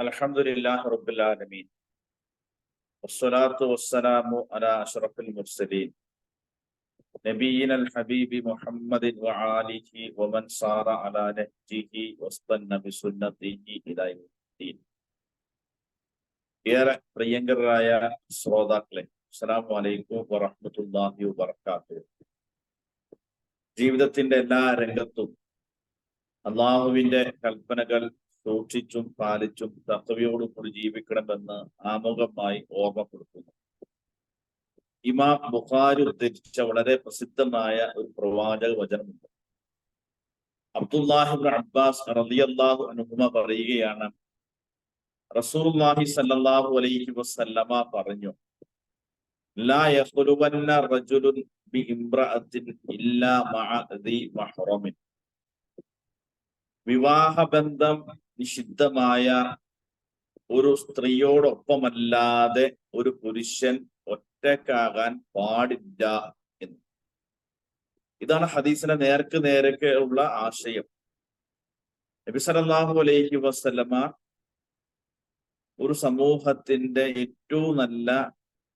അൽഹംദുലില്ലാഹി റബ്ബിൽ ആലമീൻ. വസ്സലാത്തു വസ്സലാമു അലാ അഷറഫുൽ മുർസലീൻ. നബീന ഹബീബി മുഹമ്മദിൻ വആലിഹി വമൻ സാറ അലാ നഹ്ജിഹി വസ്തന്ന ബിസുന്നതിഹി ഇലാ യൗമിദ്ദീൻ. ഏറെ പ്രിയങ്കരായ ശ്രോതാക്കളെ അസ്സലാമു അലൈക്കും വറഹ്മത്തുള്ളാഹി വബറകാതുഹു. ജീവിതത്തിന്റെ എല്ലാ രംഗത്തും അള്ളാഹുവിന്റെ കൽപ്പനകൾ സൂക്ഷിച്ചും പാലിച്ചും തത്വയോടും കൂടി ജീവിക്കണമെന്ന് ആമുഖമായി ഓർമ്മപ്പെടുത്തുന്നു. ഇമാം ബുഖാരി ഉദ്ധരിച്ച വളരെ പ്രസിദ്ധമായ ഒരു പ്രവാചക വചനമുണ്ട്. അബ്ദുല്ലാഹിബ് അബ്ബാസ് റളിയല്ലാഹു അനുഹുമ പറയുകയാണ് റസൂലുള്ളാഹി സല്ലാഹു അലൈഹി വസല്ലമ പറഞ്ഞു വിവാഹബന്ധം നിഷിദ്ധമായ ഒരു സ്ത്രീയോടൊപ്പമല്ലാതെ ഒരു പുരുഷൻ ഒറ്റക്കാകാൻ പാടില്ല എന്ന്. ഇതാണ് ഹദീസിന്റെ നേർക്ക് നേരക്ക് ഉള്ള ആശയം. നബി സല്ലല്ലാഹു അലൈഹി വസല്ലമ ഒരു സമൂഹത്തിന്റെ ഏറ്റവും നല്ല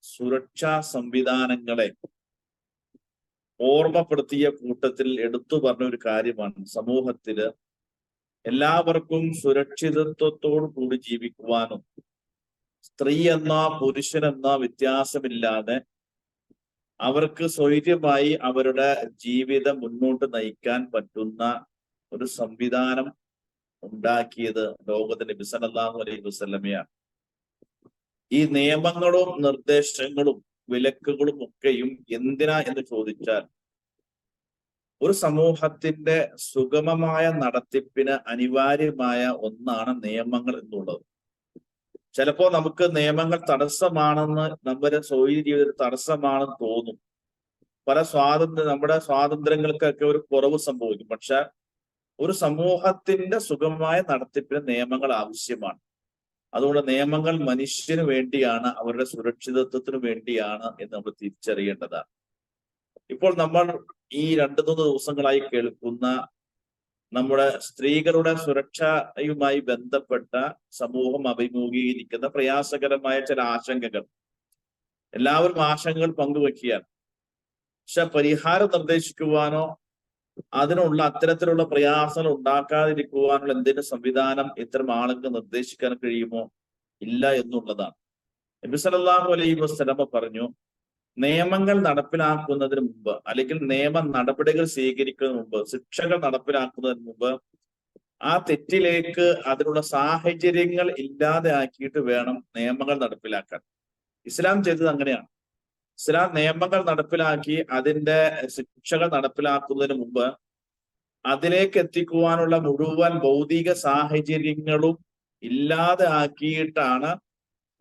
സുരക്ഷാ സംവിധാനങ്ങളെ ഓർമ്മപ്പെടുത്തിയ കൂട്ടത്തിൽ എടുത്തു പറഞ്ഞ ഒരു കാര്യമാണ്. സമൂഹത്തിൽ എല്ലാവർക്കും സുരക്ഷിതത്വത്തോടു കൂടി ജീവിക്കുവാനും സ്ത്രീ എന്ന പുരുഷൻ എന്ന വ്യത്യാസമില്ലാതെ അവർക്ക് സ്വൈര്യമായി അവരുടെ ജീവിതം മുന്നോട്ട് നയിക്കാൻ പറ്റുന്ന ഒരു സംവിധാനം ഉണ്ടാക്കിയത് ലോകത്തിന്റെ ബിസലല്ലാഹു അലൈഹി വസ്ലമയാണ് ഈ നിയമങ്ങളും നിർദ്ദേശങ്ങളും വിലക്കുകളും ഒക്കെയും എന്തിനാ എന്ന് ചോദിച്ചാൽ ഒരു സമൂഹത്തിന്റെ സുഗമമായ നടത്തിപ്പിന് അനിവാര്യമായ ഒന്നാണ് നിയമങ്ങൾ എന്നുള്ളത്. ചിലപ്പോ നമുക്ക് നിയമങ്ങൾ തടസ്സമാണെന്ന് നമ്മുടെ സ്വൈര്യ ജീവിതത്തിൽ തടസ്സമാണെന്ന് തോന്നും. പല സ്വാതന്ത്ര്യ നമ്മുടെ സ്വാതന്ത്ര്യങ്ങൾക്കൊക്കെ ഒരു കുറവ് സംഭവിക്കും. പക്ഷെ ഒരു സമൂഹത്തിന്റെ സുഗമമായ നടത്തിപ്പിന് നിയമങ്ങൾ ആവശ്യമാണ്. അതുകൊണ്ട് നിയമങ്ങൾ മനുഷ്യന് വേണ്ടിയാണ് അവരുടെ സുരക്ഷിതത്വത്തിന് വേണ്ടിയാണ് എന്ന് നമ്മൾ തിരിച്ചറിയേണ്ടതാണ്. ഇപ്പോൾ നമ്മൾ ഈ രണ്ടു മൂന്ന് ദിവസങ്ങളായി കേൾക്കുന്ന നമ്മുടെ സ്ത്രീകളുടെ സുരക്ഷയുമായി ബന്ധപ്പെട്ട സമൂഹം അഭിമുഖീകരിക്കുന്ന പ്രയാസകരമായ ചില ആശങ്കകൾ. എല്ലാവരും ആശങ്കകൾ പങ്കുവെക്കുകയാണ്. പക്ഷെ പരിഹാരം നിർദ്ദേശിക്കുവാനോ അതിനുള്ള അത്തരത്തിലുള്ള പ്രയാസങ്ങൾ ഉണ്ടാക്കാതിരിക്കുവാനുള്ള എന്തെങ്കിലും സംവിധാനം ഇത്തരം ആളുകൾക്ക് നിർദ്ദേശിക്കാൻ കഴിയുമോ? ഇല്ല എന്നുള്ളതാണ്. നബി സല്ലല്ലാഹു അലൈഹി വസല്ലമ പറഞ്ഞു നിയമങ്ങൾ നടപ്പിലാക്കുന്നതിന് മുമ്പ് അല്ലെങ്കിൽ നിയമ നടപടികൾ സ്വീകരിക്കുന്നതിന് മുമ്പ് ശിക്ഷകൾ നടപ്പിലാക്കുന്നതിന് മുമ്പ് ആ തെറ്റിലേക്ക് അതിനുള്ള സാഹചര്യങ്ങൾ ഇല്ലാതെ ആക്കിയിട്ട് വേണം നിയമങ്ങൾ നടപ്പിലാക്കാൻ. ഇസ്ലാം ചെയ്തത് അങ്ങനെയാണ്. ഇസ്ലാം നിയമങ്ങൾ നടപ്പിലാക്കി അതിന്റെ ശിക്ഷകൾ നടപ്പിലാക്കുന്നതിന് മുമ്പ് അതിലേക്ക് എത്തിക്കുവാനുള്ള മുഴുവൻ ഭൗതിക സാഹചര്യങ്ങളും ഇല്ലാതെ ആക്കിയിട്ടാണ്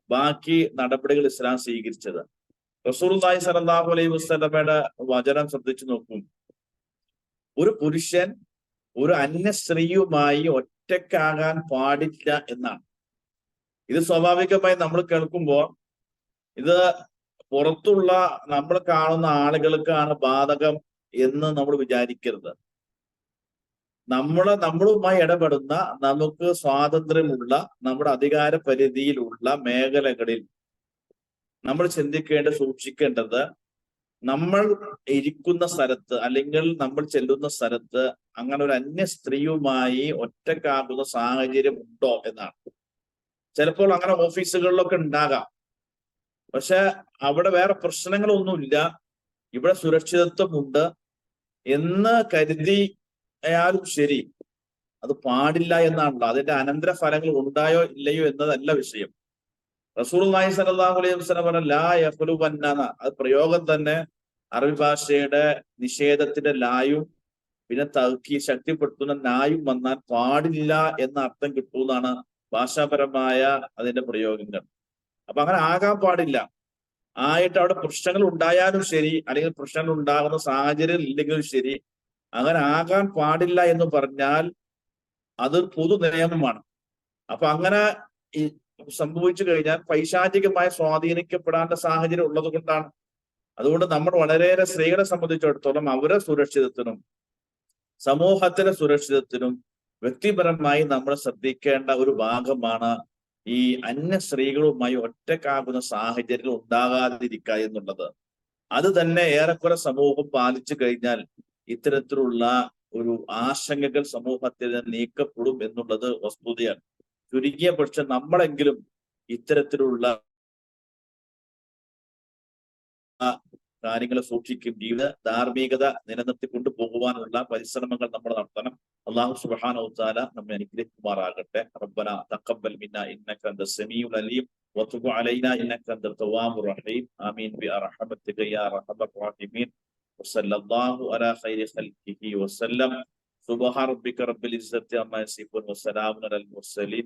ബാക്കി നടപടികൾ ഇസ്ലാം സ്വീകരിച്ചത്. റസൂർലായി സലാഹു അലൈഹി വസ്ലമയുടെ വചനം ശ്രദ്ധിച്ചു നോക്കൂ. ഒരു പുരുഷൻ ഒരു അന്യ സ്ത്രീയുമായി ഒറ്റക്കാകാൻ പാടില്ല എന്നാണ്. ഇത് സ്വാഭാവികമായി നമ്മൾ കേൾക്കുമ്പോൾ ഇത് പുറത്തുള്ള നമ്മൾ കാണുന്ന ആളുകൾക്കാണ് ബാധകം എന്ന് നമ്മൾ വിചാരിക്കരുത്. നമ്മൾ നമ്മളുമായി ഇടപെടുന്ന നമുക്ക് സ്വാതന്ത്ര്യമുള്ള നമ്മുടെ അധികാര പരിധിയിലുള്ള മേഖലകളിൽ നമ്മൾ ചിന്തിക്കേണ്ട സൂക്ഷിക്കേണ്ടത് നമ്മൾ ഇരിക്കുന്ന സ്ഥലത്ത് അല്ലെങ്കിൽ നമ്മൾ ചെല്ലുന്ന സ്ഥലത്ത് അങ്ങനെ ഒരു അന്യ സ്ത്രീയുമായി ഒറ്റക്കാകുന്ന സാഹചര്യം ഉണ്ടോ എന്നാണ്. ചിലപ്പോൾ അങ്ങനെ ഓഫീസുകളിലൊക്കെ ഉണ്ടാകാം. പക്ഷെ അവിടെ വേറെ പ്രശ്നങ്ങളൊന്നുമില്ല. ഇവിടെ സുരക്ഷിതത്വമുണ്ട് എന്ന് കരുതി ശരി. അത് പാടില്ല എന്നാണല്ലോ അതിന്റെ അനന്തര ഫലങ്ങൾ ഉണ്ടായോ ഇല്ലയോ എന്നതല്ല വിഷയം. റസൂൽ നായി സലാഹു അലൈഹി വസ്ലം പറഞ്ഞ ലാ യഹ്ലു വന്നാന. അത് പ്രയോഗം തന്നെ അറബി ഭാഷയുടെ നിഷേധത്തിന്റെ ലായും പിന്നെ തൗക്കി ശക്തിപ്പെടുത്തുന്ന നായും വന്നാൽ പാടില്ല എന്ന അർത്ഥം കിട്ടുമെന്നാണ് ഭാഷാപരമായ അതിന്റെ പ്രയോഗങ്ങൾ. അപ്പൊ അങ്ങനെ ആകാൻ പാടില്ല. ആയിട്ട് അവിടെ പ്രശ്നങ്ങൾ ഉണ്ടായാലും ശരി അല്ലെങ്കിൽ പ്രശ്നങ്ങൾ ഉണ്ടാകുന്ന സാഹചര്യം ഇല്ലെങ്കിലും ശരി അങ്ങനെ ആകാൻ പാടില്ല എന്ന് പറഞ്ഞാൽ അത് പൊതു നിയമമാണ്. അപ്പൊ അങ്ങനെ സംഭവിച്ചു കഴിഞ്ഞാൽ പൈശാചികമായി സ്വാധീനിക്കപ്പെടാനുള്ള സാഹചര്യം ഉള്ളത് കൊണ്ടാണ് അതുകൊണ്ട് നമ്മൾ വളരെയേറെ സ്ത്രീകളെ സംബന്ധിച്ചിടത്തോളം അവരെ സുരക്ഷിതത്വനും സമൂഹത്തിന്റെ സുരക്ഷിതത്തിനും വ്യക്തിപരമായി നമ്മൾ ശ്രദ്ധിക്കേണ്ട ഒരു ഭാഗമാണ് ഈ അന്യ സ്ത്രീകളുമായി ഒറ്റക്കാകുന്ന സാഹചര്യം ഉണ്ടാകാതിരിക്കുക എന്നുള്ളത്. അത് തന്നെ ഏറെക്കുറെ സമൂഹം പാലിച്ചു കഴിഞ്ഞാൽ ഇത്തരത്തിലുള്ള ഒരു ആശങ്കകൾ സമൂഹത്തിൽ നീക്കപ്പെടും എന്നുള്ളത് വസ്തുതയാണ്. ചുരുങ്ങിയ പക്ഷെ നമ്മളെങ്കിലും ഇത്തരത്തിലുള്ള കാര്യങ്ങൾ സൂക്ഷിക്കും ജീവിത ധാർമ്മികത നിലനിർത്തി പോകുവാനുള്ള പരിശ്രമങ്ങൾ നമ്മൾ നടത്തണം. അള്ളാഹു സുബാന ഉത്താല നമ്മെ അനുഗ്രഹിക്കുമാറാകട്ടെ. റബ്ബന തക്കബൽ മിന്ന ഇന്നക അന്ത സമീഉൽ അലീം വതുബ് അലൈന ഇന്നക അന്ത റഹീം. ആമീൻ. ബി അർഹമതിക യാ അർഹമർ റഹീമീൻ. വസല്ലല്ലാഹു അലാ ഖൈരി ഖൽഖിഹി വസല്ലം സുബ്ഹാന റബ്ബിക റബ്ബിൽ ഇസ്സത്തി അമ്മാ വസലാമുൻ അലൽ മുർസലീൻ.